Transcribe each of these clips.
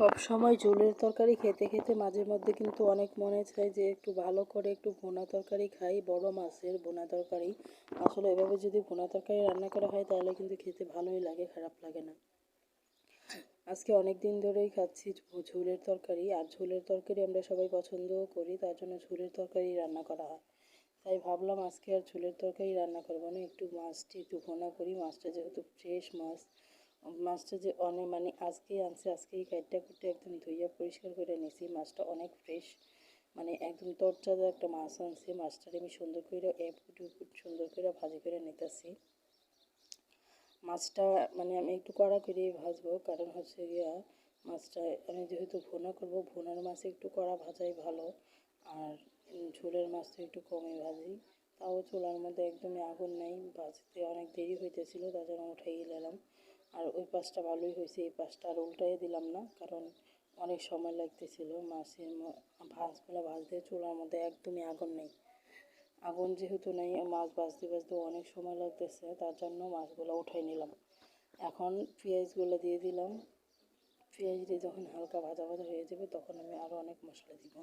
সব সময় ঝোলের তরকারি খেতে খেতে মাঝে মধ্যে কিন্তু অনেক মনে চায় যে একটু ভালো করে একটু ভুনা তরকারি খাই, বড় মাছের ভুনা তরকারি। আসলে এভাবে যদি ভুনা তরকারি রান্না করা হয় তাহলে কিন্তু খেতে ভালোই লাগে, খারাপ লাগে না। আজকে অনেক দিন ধরেই খাচ্ছি ঝোলের তরকারি, আর ঝোলের তরকারি আমরা সবাই পছন্দও করি, তার জন্য ঝোলের তরকারি রান্না করা হয়। তাই ভাবলাম আজকে আর ঝোলের তরকারি রান্না করব না, একটু মাছটি একটু ভোনা করি, মাছটা যেহেতু ফ্রেশ মাছ মাছটা যে অনেক মানে আজকেই আনছে, আজকেই কাইটটা কুটে একদম ধুইয়া পরিষ্কার করে নিছি। মাছটা অনেক ফ্রেশ মানে একদম তরচাজা একটা মাছ আনছে। মাছটাকে আমি সুন্দর করে এক ফুট ফুট সুন্দর করে ভাজি করে নিতেছি। মাছটা মানে আমি একটু কড়া করে ভাজবো, কারণ হচ্ছে গিয়া মাছটা আমি যেহেতু ভুনা করব, ভুনার মাছে একটু কড়া ভাজাই ভালো। আর ঝোলের মাছটা একটু কমই ভাজি। তাও চুলার মধ্যে একদমই আগুন নাই, ভাজতে অনেক দেরি হইতেছিল, তার জন্য উঠাই নিলাম আর ওই পাশটা ভালোই হয়েছে, এই পাশটা আর উল্টাই দিলাম না, কারণ অনেক সময় লাগতেছিল। মাছের ভাজগুলো ভাজতে চুলার মধ্যে একদমই আগুন নেই। আগুন যেহেতু নেই, মাছ ভাজতে ভাজতে অনেক সময় লাগতেছে, তার জন্য মাছগুলো উঠাই নিলাম। এখন পেঁয়াজগুলো দিয়ে দিলাম। পেঁয়াজ দিয়ে যখন হালকা ভাজা ভাজা হয়ে যাবে, তখন আমি আরও অনেক মশলা দিব।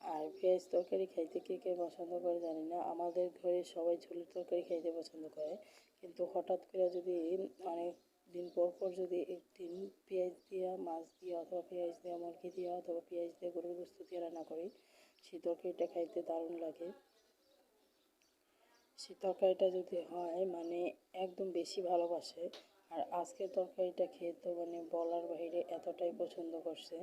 আর পেঁয়াজ তরকারি খাইতে কে কে পছন্দ করে জানি না, আমাদের ঘরে সবাই ঝোলের তরকারি খাইতে পছন্দ করে। কিন্তু হঠাৎ করে যদি অনেক দিন পর পর যদি একদিন পেঁয়াজ দিয়া, মাছ দিয়া অথবা পেঁয়াজ দিয়া, মুরগি দিয়া অথবা পেঁয়াজ দিয়ে গরুর গোস্ত দিয়ে রান্না করি, সেই তরকারিটা খাইতে দারুণ লাগে। সেই তরকারিটা যদি হয় মানে একদম বেশি ভালোবাসে। আর আজকের তরকারিটা খেয়ে তো মানে বলার বাইরে এতটাই পছন্দ করছে।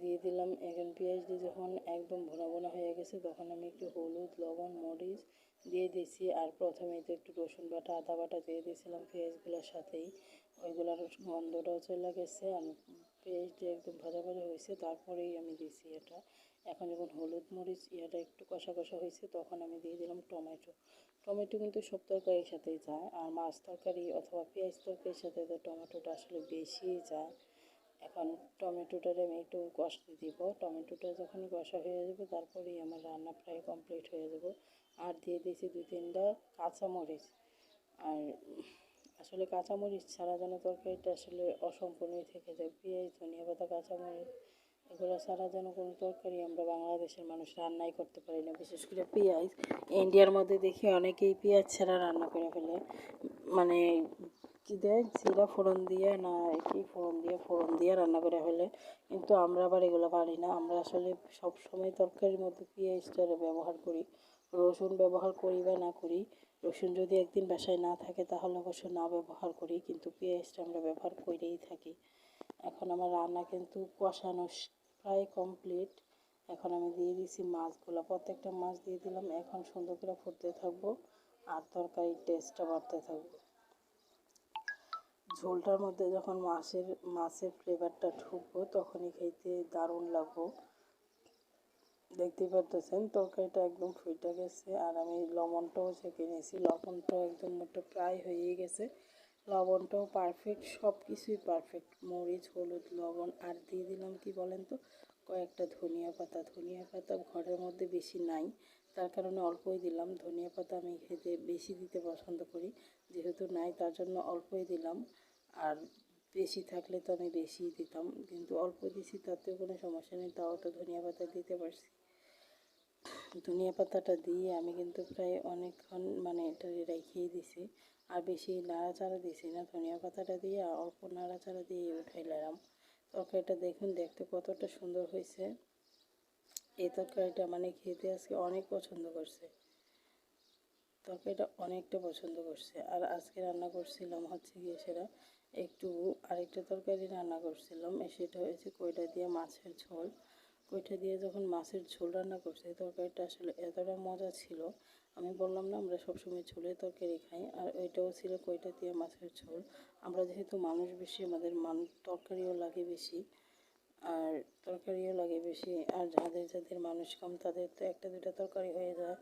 দিয়ে দিলাম, এখন পেঁয়াজ দিয়ে যখন একদম ভোনা ভোনা হয়ে গেছে, তখন আমি একটু হলুদ, লবণ, মরিচ দিয়ে দিয়েছি। আর প্রথমেই তো একটু রসুন বাটা, আদা বাটা দিয়ে দিয়েছিলাম পেঁয়াজগুলোর সাথেই। ওইগুলোর গন্ধটাও চলে গেছে আর পেঁয়াজটা একদম ভাজা ভাজা হয়েছে, তারপরেই আমি দিয়েছি এটা। এখন যখন হলুদ মরিচ ইয়েটা একটু কষা কষা হয়েছে, তখন আমি দিয়ে দিলাম টমেটো। টমেটো কিন্তু সব তরকারির সাথেই যায়, আর মাছ তরকারি অথবা পেঁয়াজ তরকারির সাথে তো টমেটোটা আসলে বেশিই যায়। এখন টমেটোটার আমি একটু কষতে দিব। টমেটোটা যখন কষা হয়ে যাবে, তারপরেই আমার রান্না প্রায় কমপ্লিট হয়ে যাবে। আর দিয়ে দিয়েছি দু তিনটা কাঁচামরিচ। আর আসলে কাঁচামরিচ ছাড়া যেন তরকারিটা আসলে অসম্পূর্ণই থেকে যায়। পেঁয়াজ, ধনিয়া পাতা, কাঁচামরিচ, এগুলো ছাড়া যেন কোনো তরকারি আমরা বাংলাদেশের মানুষ রান্নাই করতে পারি না। বিশেষ করে পেঁয়াজ। ইন্ডিয়ার মধ্যে দেখি অনেকেই পেঁয়াজ ছাড়া রান্না করে ফেলে। মানে কী দেয়? জিরা ফোড়ন দিয়ে না কি ফোড়ন দিয়ে? ফোড়ন দিয়ে রান্না করে ফেলে। কিন্তু আমরা আবার এগুলো পারি না। আমরা আসলে সব সময় তরকারির মধ্যে পেঁয়াজটা ব্যবহার করি। রসুন ব্যবহার করি বা না করি, রসুন যদি একদিন বাসায় না থাকে তাহলে অবশ্য না ব্যবহার করি, কিন্তু পেঁয়াজটা আমরা ব্যবহার করেই থাকি। এখন আমার রান্না কিন্তু কষানো প্রায় কমপ্লিট এখন আমি দিয়ে দিয়েছি মাছগুলো। প্রত্যেকটা মাছ দিয়ে দিলাম, এখন সুন্দর করে ফুটতে থাকব আর তরকারির টেস্টটা বাড়তে থাকব। ঝোলটার মধ্যে যখন মাছের মাছের ফ্লেভারটা ঢুকবো তখনই খেতে দারুণ লাগবো। দেখতেই পারতেছেন, তরকারিটা একদম ফুটে গেছে। আর আমি লবণটাও ছেঁকে নিয়েছি লবণটাও একদম মোটা প্রায় হয়েই গেছে। লবণটাও পারফেক্ট সব কিছুই পারফেক্ট মরিচ, হলুদ, লবণ, আর দিয়ে দিলাম কি বলেন তো, কয়েকটা ধনিয়া পাতা। ধনিয়া পাতা ঘরের মধ্যে বেশি নাই, তার কারণে অল্পই দিলাম। ধনিয়া পাতা আমি খেতে বেশি দিতে পছন্দ করি, যেহেতু নাই, তার জন্য অল্পই দিলাম। আর বেশি থাকলে তো আমি বেশিই দিতাম, কিন্তু অল্প দিছি তাতেও কোনো সমস্যা নেই, তাও তো ধনিয়া পাতা দিতে পারছি। ধনিয়া পাতাটা দিয়ে আমি কিন্তু প্রায় অনেকক্ষণ মানে এটা রেখেই দিছি, আর বেশি নাড়াচাড়া দিছি না। ধনিয়া পাতাটা দিয়ে অল্প নাড়াচাড়া দিয়ে উঠাইলাম তরকারিটা দেখুন, দেখতে কতটা সুন্দর হয়েছে। এই তরকারিটা মানে খেতে আজকে অনেক পছন্দ করছে। তরকারিটা অনেকটা পছন্দ করছে। আর আজকে রান্না করছিলাম হচ্ছে গিয়ে সেটা একটু আরেকটা তরকারি রান্না করছিলাম সেটা হয়েছে কইটা দিয়ে মাছের ঝোল। কইটা দিয়ে যখন মাছের ঝোল রান্না করছি, তরকারিটা আসলে এতটা মজা ছিল, আমি বললাম না আমরা সবসময় ঝোলের তরকারি খাই, আর ওইটাও ছিল কইটা দিয়ে মাছের ঝোল। আমরা যেহেতু মানুষ বেশি, আমাদের মান, তরকারিও লাগে বেশি, আর তরকারিও লাগে বেশি, আর যাদের যাদের মানুষ কম, তাদের তো একটা দুটা তরকারি হয়ে যায়।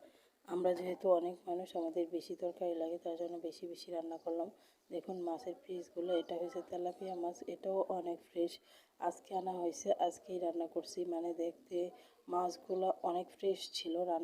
আমরা যেহেতু অনেক মানুষ, আমাদের বেশি তরকারি লাগে, তার জন্য বেশি বেশি রান্না করলাম। দেখুন, মাছের পিসগুলো, এটা হয়েছে তেলাপিয়া মাছ, এটাও অনেক ফ্রেশ আজকে আনা হয়েছে, আজকেই রান্না করছি। মানে দেখতে মাছগুলো অনেক ফ্রেশ ছিল, রান্না